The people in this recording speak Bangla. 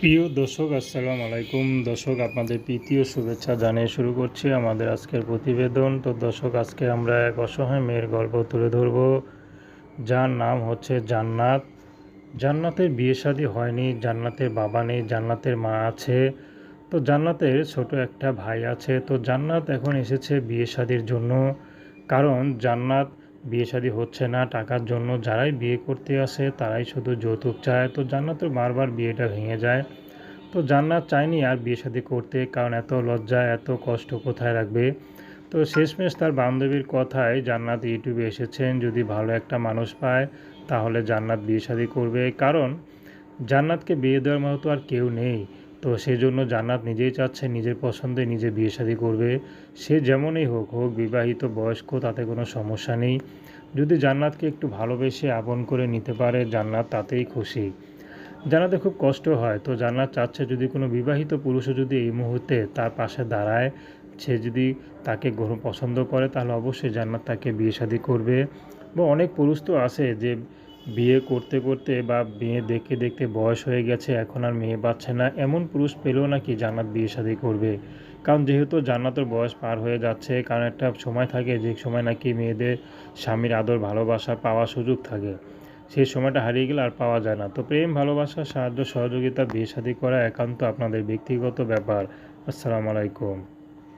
প্রিয় দর্শক, আসসালামু আলাইকুম। দর্শক, আপনাদের প্রীতীয় শুভেচ্ছা জানিয়ে শুরু করছি আমাদের আজকের প্রতিবেদন। তো দর্শক, আজকে আমরা এক অসহায় মেয়ের গল্প তুলে ধরব। যার নাম হচ্ছে জান্নাত। জান্নাতের বিয়ে শাদী হয়নি, জান্নাতের বাবা নেই, জান্নাতের মা আছে। তো জান্নাতের ছোট একটা ভাই আছে। তো জান্নাত এখন এসেছে বিয়ে শাদির জন্য। কারণ জান্নাত বিয়ে শাদী হচ্ছে না, টাকার জন্য যারাই বিয়ে করতে আসে তারাই শুধু যৌতুক চায়। তো জান্নাতের বারবার বিয়েটা ভেঙে যায়। তো জান্নাত চায়নি আর বিয়ে শাদী করতে, কারণ এত লজ্জা, এত কষ্ট কোথায় রাখবে? তো শেষমেশ তার বান্ধবীর কথায় জান্নাত ইউটিউবে এসেছেন, যদি ভালো একটা মানুষ পায়, তাহলে জান্নাত বিয়ে শাদী করবে। কারণ জান্নাতকে বিয়ে দেওয়ার মতো আর কেউ নেই। তো সেই জন্য জান্নাত নিজেই চাচ্ছে, নিজের পছন্দে নিজে বিয়ে শাদী করবে। সে যেমনই হোক হোক বিবাহিত, বয়স্ক, তাতে কোনো সমস্যা নেই। যদি জান্নাতকে একটু ভালোবেসে আপন করে নিতে পারে, জান্নাত তাতেই খুশি। জানাতে খুব কষ্ট হয়। তো জান্নাত চাচ্ছে যদি কোনো বিবাহিত পুরুষও যদি এই মুহূর্তে তার পাশে দাঁড়ায়, সে যদি তাকে গ্রহণ পছন্দ করে, তাহলে অবশ্যই জান্নাত তাকে বিয়ে শাদী করবে। বা অনেক পুরুষ তো আছে যে বিয়ে করতে করতে বা বিয়ে দেখতে দেখতে বয়স হয়ে গেছে, এখন আর মেয়ে পাচ্ছে না। এমন পুরুষ পেলেও নাকি জান্নাত বিয়ে শাদী করবে। কারণ যেহেতু জান্নাতের বয়স পার হয়ে যাচ্ছে, কারণ একটা সময় থাকে যে সময় নাকি মেয়েদের স্বামীর আদর, ভালোবাসা পাওয়ার সুযোগ থাকে। সেই সময়টা হারিয়ে গেলে আর পাওয়া যায় না। তো প্রেম, ভালোবাসা, সাহায্য, সহযোগিতা বিয়ে শাদী করা একান্ত আপনাদের ব্যক্তিগত ব্যাপার। আসসালামু আলাইকুম।